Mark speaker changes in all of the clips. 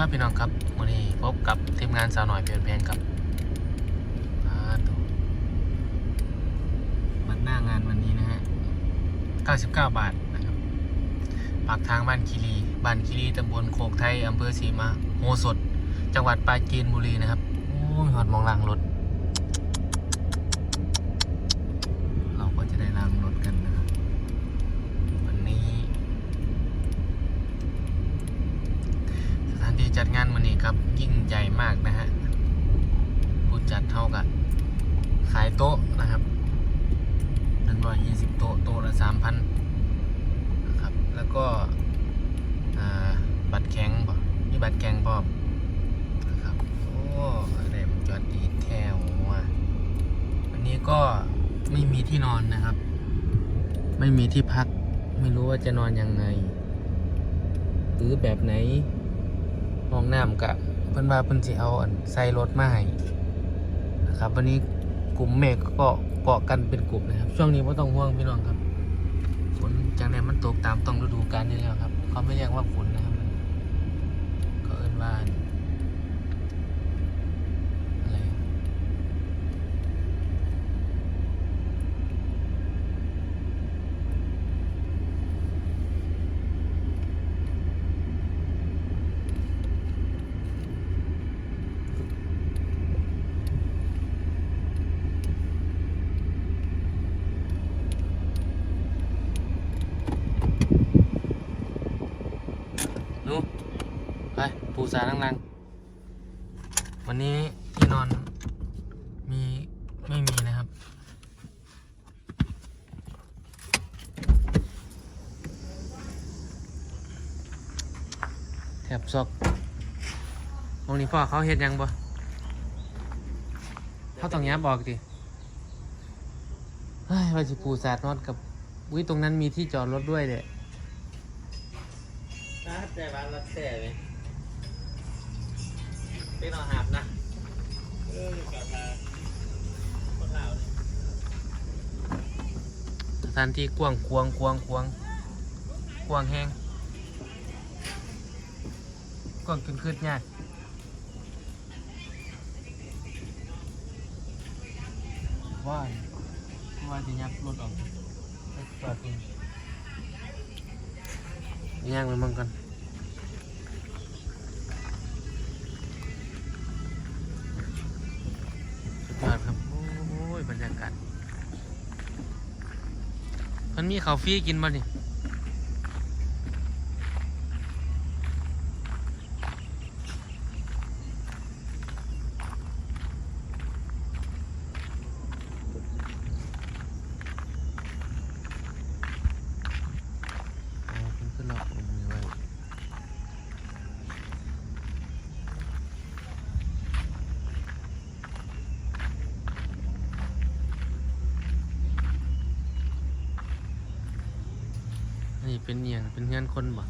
Speaker 1: ครับพี่น้องครับวันนี้พบกับทีมงานสาวหน่อยเปลี่ยนแปลงครับอ่าตัวบัตรหน้างานวันนี้นะฮะ 99 บาทนะครับปากทางบ้านคีรีบ้านคีรีตำบลโคกไทยอำเภอสีมาโหสด จังหวัดปราจีนบุรีนะครับ โอ้ยหอดมองลังรถ เราก็จะได้ล้างรถกันนะครับ วันนี้ สถานที่จัดงา นวันนี้ครับยิ่งใหญ่มากนะฮะผู้จัดเท่ากับขายโต๊ะนะครับหนึ่งร้อยยี่สิบโต๊ะโต๊ะละสามพันนะครับ แล้วก็บัตรแข็งป่ะมีบัตรแข็งพร้อมนะครับ โอ้อะไรมันจอดดีแท้ว่ะวันนี้ก็ไม่มีที่นอนนะครับ ไม่มีที่พัก ไม่รู้ว่าจะนอนยังไงหรือแบบไหน ห้องน้ำกะเพิ่นว่าเพิ่นสิเอาอันใส่รถมาให้นะครับ วันนี้กลุ่มเมฆก็เกาะกันเป็นกลุ่มนะครับ ช่วงนี้ไม่ต้องห่วงพี่น้องครับฝนจากไหนมันตกตามต้องฤดูกาลนี่แล้วครับ เขาไม่เรียกว่าฝนนะครับเขาเอิ้นว่าอะไร หนูไปปูสานั่งลังวันนี้ที่นอนมีไม่มีนะครับ แถบซอกตรงนี้พ่อเขาเห็นยังบ่เขาต้องยับออกดิเฮ้ยว่าสิปูสาดนอนกับวิตรงนั้นมีที่จอดรถด้วยเด็
Speaker 2: น่าแต่บ้า นรักแต่ไหมเป็นอาหารนะเออกลับมาคนลาวเนี่ย
Speaker 1: สถานที่กว้างควางควางควางกว้างแห้งกว้างจนขึ้นยากว่าว่าจะยับรถออกไปจอดตรงย่างไปมั่งกัน มันมีข้าวฟรีกินบ่นี่เอาเพิ่นขึ้นล็อกเอามือไว้อันนี้ เป็นเอียงเป็นเงื่อนคนบ่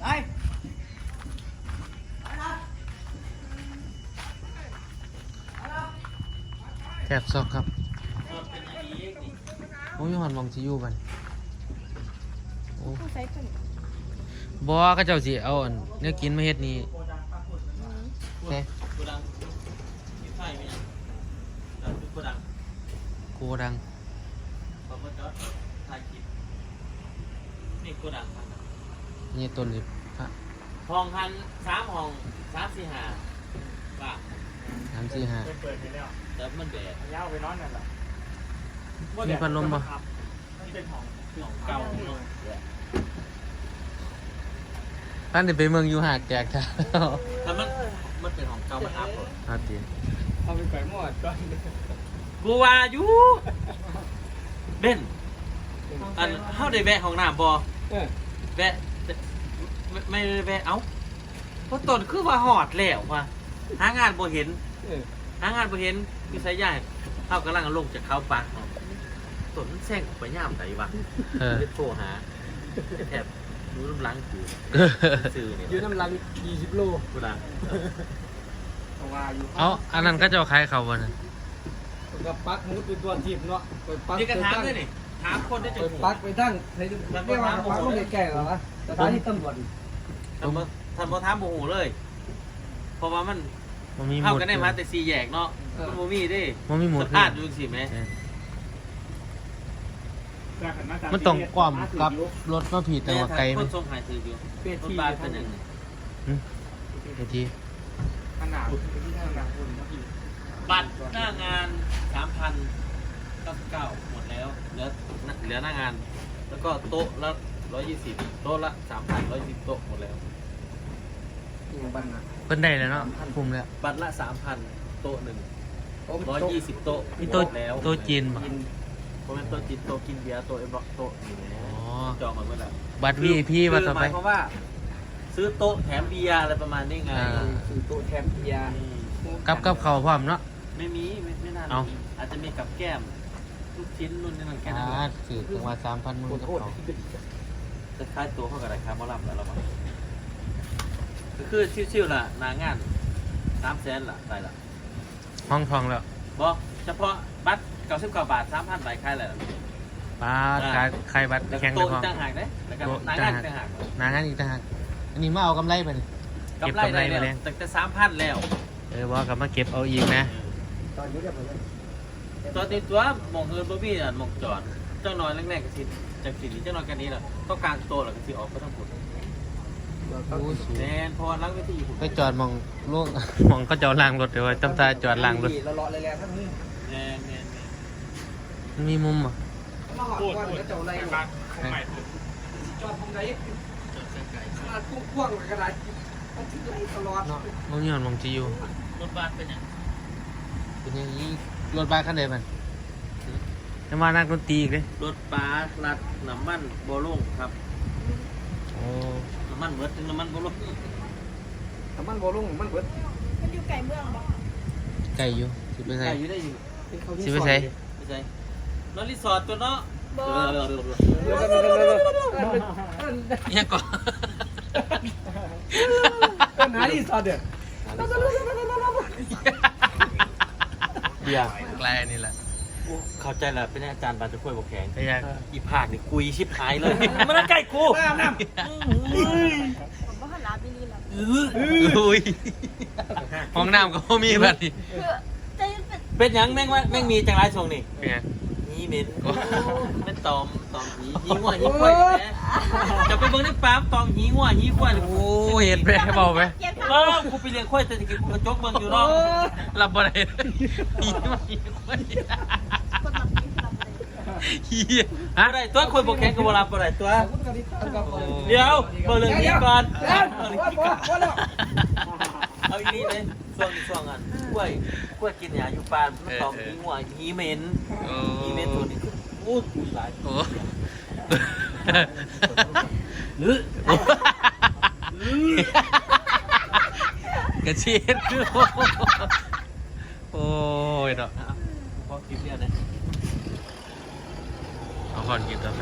Speaker 2: ไป
Speaker 1: แทบซอกครับโอ้ยหอนมองสิอยู่บันโอ้
Speaker 3: ต้องใช้เป็น
Speaker 1: บ่ก็เจ้าสิเอาอันเนื้อกินมาเฮ็ดนี่แซ่
Speaker 2: กูดังมีไฟไหมเนี่ยเออกูดัง
Speaker 1: โกดัง
Speaker 2: ขอบคุณจอดถ่ายคลิปนี่กูดังครับ
Speaker 1: นี่ต้นนี่พระ
Speaker 2: ห้องพันสามห้องสามสี่ห้าป่ะ
Speaker 1: สามสี่ห้า
Speaker 4: ไปเปิดไปแล้ว
Speaker 2: แต่มันแดด
Speaker 4: ยาวไปนอนนั่นแหละ
Speaker 1: มีพัดลมบ่
Speaker 4: นี่เป็นของ
Speaker 2: ของเก่าเนาะ
Speaker 1: ท่านได้ไปเมืองอยู่หาดแจกท่า
Speaker 2: แต่มัน มันเป็นของเก่ามันอัพหมด
Speaker 1: เอาตี
Speaker 4: เอาไปเปิดหมดก่อน
Speaker 2: กูว่าอยู่เบ้นอันเฮาได้แวะห้องน้ำบ่
Speaker 4: เออ
Speaker 2: แวะแต่ไม่ไม่ได้แวะเอ้าเพราะตนคือว่าหอดแล้วว่ะหางานบ่เห็น
Speaker 4: เออ
Speaker 2: หางานบ่เห็นพี่สายใหญ่เฮากำลังลงจากเขาปากเนาะตนมันแซงออกไปย่ามไหนวะ
Speaker 1: เออ
Speaker 2: เลยโทรหาแทบ รู้น้ำลังกูซื้อเนี่ย
Speaker 4: ยืนน้ำลัง20โล
Speaker 2: กูดัง
Speaker 4: เพราะว่าอยู่
Speaker 1: เอาอันนั้นก็จะเอาขายเขาบ่น่ะ
Speaker 4: กกับปักมุดเป็นตัวทีบเนาะไปปัก
Speaker 2: นี่กระ
Speaker 4: ไป
Speaker 2: ถาม
Speaker 4: ตั้ง
Speaker 2: ด้วยนี่ถามคนได้จ
Speaker 4: ไป
Speaker 2: นหัว
Speaker 4: ปักไปตั้งให้ดูเรียกว่าปักลงแก่ๆเหรอวะสถานีตำรวจ
Speaker 2: ทำมาทำมาถามโมโหเลย เพราะว่ามัน
Speaker 1: มันมีหม
Speaker 2: เข้า
Speaker 1: ด
Speaker 2: กันได้มาแต่สี่แยกเนาะมันโมมีเด้
Speaker 1: มันมีหมด
Speaker 2: สะอาดดูสิแม่
Speaker 1: มันต้องความกับรถมาผิดแต่ว่าไกล
Speaker 2: ค
Speaker 1: มัน
Speaker 2: นทรงหายถืออยู่
Speaker 4: เปี้ย
Speaker 2: รถ
Speaker 4: ที่
Speaker 2: บ้านเป็นยังไง
Speaker 1: ไอ้ที
Speaker 4: ขนาดที่ขนาดคนนะพี่
Speaker 2: บัตรหน้างานสามพันเก้าสิบเก้าหมดแล้วเหลือเหลือหน้างาน แล้วก็โต๊ะละร้อยยี่สิบโต๊ะละสามพันร้อยสิบโต๊ะหมดแล้ว
Speaker 4: ยังบันนะ
Speaker 1: เพิ่นได้แล้วเนาะคุมแล้ว
Speaker 2: บัตรละสามพันโต๊ะหนึ่งร้อยยี่สิบโต๊ะ
Speaker 1: มีโต๊ะ
Speaker 2: หมดแล้ว
Speaker 1: โต๊ะจีนบ่
Speaker 2: กิน ผมเป็นโต๊ะจีนโต๊ะกินเบียร์โต๊ะเอ็มบล็อกโต๊ะนี่แหละ
Speaker 1: อ๋อ
Speaker 2: จองมาเมื่อไหร่
Speaker 1: บัตร VIP ว่าต่อ
Speaker 2: ห
Speaker 1: ไป
Speaker 2: มายความว่า ซื้อโต๊ะแถมเบียร์อะไรประมาณนี้ไง
Speaker 1: อ่า
Speaker 4: คือตัวแทมเพีย
Speaker 2: อืม
Speaker 1: กับกับเขาวพร้อมเนาะ
Speaker 2: ไม่มีไม่ไม่น่า
Speaker 1: เอา
Speaker 2: มีอาจจะมีกับแก้มลูกชิ้นนู่นนี่นั่นแค่นั้น
Speaker 1: อ่าสื่อถึงว่าสามพันมื
Speaker 4: ข
Speaker 1: อ
Speaker 4: อ
Speaker 1: กับ
Speaker 4: โทษ
Speaker 1: เขา
Speaker 2: จะคล้ายตัวเข้ากับอะไรครับมอลำแล้วเราบ้างก็คือชิวๆล่ะหนางานสามแสนล่ะไปล่ะ
Speaker 1: ห้องทองแล้ว
Speaker 2: บอกเฉพาะบัตร เก้าสิบเก้าบาทสามพันใบค่ายเลย
Speaker 1: ป้าขายขายบัตร
Speaker 2: แล้วก็
Speaker 1: แข่งกั
Speaker 2: โต๊ะ
Speaker 1: นพ
Speaker 2: อี
Speaker 1: ร้อกม
Speaker 2: ต่างหากเลยแล้วก็
Speaker 1: โต๊ะ
Speaker 2: หนางาน
Speaker 1: ต่างหาก
Speaker 2: ต่างหาก
Speaker 1: หนางานอีกต่างหากอันนี้มาเอากำไรไปนี่เก็บ
Speaker 2: กำไร
Speaker 1: กำไร
Speaker 2: ได้
Speaker 1: มา
Speaker 2: แล้
Speaker 1: แล้ว
Speaker 2: วแต่สามพันแล้ว
Speaker 1: เออว่ากลับมาเก็บเอาอีกนะ
Speaker 4: ตอนนี้เรียบร้อย
Speaker 2: ตอนนี้ตัวหมองเงินบ่มีอะหมองจอดเจ้าน้อยแรกๆก็สิจากสิเจ้าน้อยกันนี้แหละต้องกลางโตแล้วก็สิออกไปทั้งหมด
Speaker 1: โอ้สูง
Speaker 2: แน่นพอล้างเวทีอยู่
Speaker 1: ไปจอดมองลูกมองเขาจอดล่างรถเดี๋ยวว่าจำตาจอดล่างรถ
Speaker 4: เราเลาะเลยแหละทั้งนี้
Speaker 2: แน่นแน่นแน่น
Speaker 1: มันมีมุมอะ
Speaker 4: มาหอดก้อนก็จะอะไรบ้างจอดตรงไหนขนาดกว้างๆกระไรมันถึงไรตลอด
Speaker 1: เนาะมันมีหอนมองจีอยู่
Speaker 2: รถบัสเป็นยัง
Speaker 1: เป็นอย่างนี้รถบ้านคันใดมันจะมานักดนตรีอีกเลย
Speaker 2: รถบัสลัดน้ำมันบ่ลลงครับ
Speaker 1: โอ้
Speaker 2: น้ำมันเบิดถึงน้ำมันบ่ลลง
Speaker 4: แต่มันโบลุ่งมันเบิด
Speaker 3: มันอยู่ไกลเมืองบ่
Speaker 1: ไก่อยู่สิไปใส่
Speaker 2: ใช่อยู่ได้อยู่
Speaker 1: สิไปใส่
Speaker 2: ไม่ใช่ นอนรีสอร์ทตัวเนาะเนี่
Speaker 1: ยก่อน
Speaker 4: ปัญหาที่สอดเดี๋ยว
Speaker 1: เบียร์ไกลนี่แหละ
Speaker 2: เข้าใจแล้วเป็นอาจารย์บาจะคุยบอกแข็ง
Speaker 1: ไอ้ยัง
Speaker 2: อีภาคนี่กุยชิบหายเลยมันใกล้กู
Speaker 4: น้ำน้
Speaker 3: ผมบ่ฮันลาบิลีแล้ว
Speaker 1: อุ้ยห้องน้ำก็มีแบบนี้
Speaker 3: เป็น
Speaker 2: ยังแม่งว่าแม่งมีจังไรทรงนี่
Speaker 1: เป็นไง
Speaker 2: หีเหม็นเป็นตอมตอมหีหีงัวหีควายแหมจะไปเบิ่งในปั๊มตอมหีงัวหีควาย
Speaker 1: โอ้เห็นไปเบาไป
Speaker 3: เกียร์
Speaker 2: เออกูไปเลี้ยงควายแต่ตะกี้กูกระจกเบิ่งอยู่เนาะ
Speaker 1: รับบ่ได้ฮีมาฮีมา
Speaker 3: คนแบบนี้คือแบบอะไร
Speaker 1: ฮีฮะ
Speaker 2: บ่ได้ตัวคนบอกแข็งก็บ่รับบ่ได้ตัวำเดี๋ยวเบิ่งเรื่องนี้ก่อน
Speaker 4: เดี๋ยวพอพอพอแล้ว
Speaker 2: เอาอีนี้เลย ช่วงนี้ช่วงอันกล้วยกล้วยกินหญ้าอยู่ป่านมันตอมหีงัวหีเหม็น
Speaker 1: โอ้
Speaker 2: หีเหม็นตัวนี้คืออู้ยหลาย
Speaker 1: โอ้
Speaker 2: หรือ
Speaker 1: กระเชียดโอ้ยเนาะ
Speaker 2: พอคลิปเนี้ยนะ
Speaker 1: เอาก่อนกินต่อไป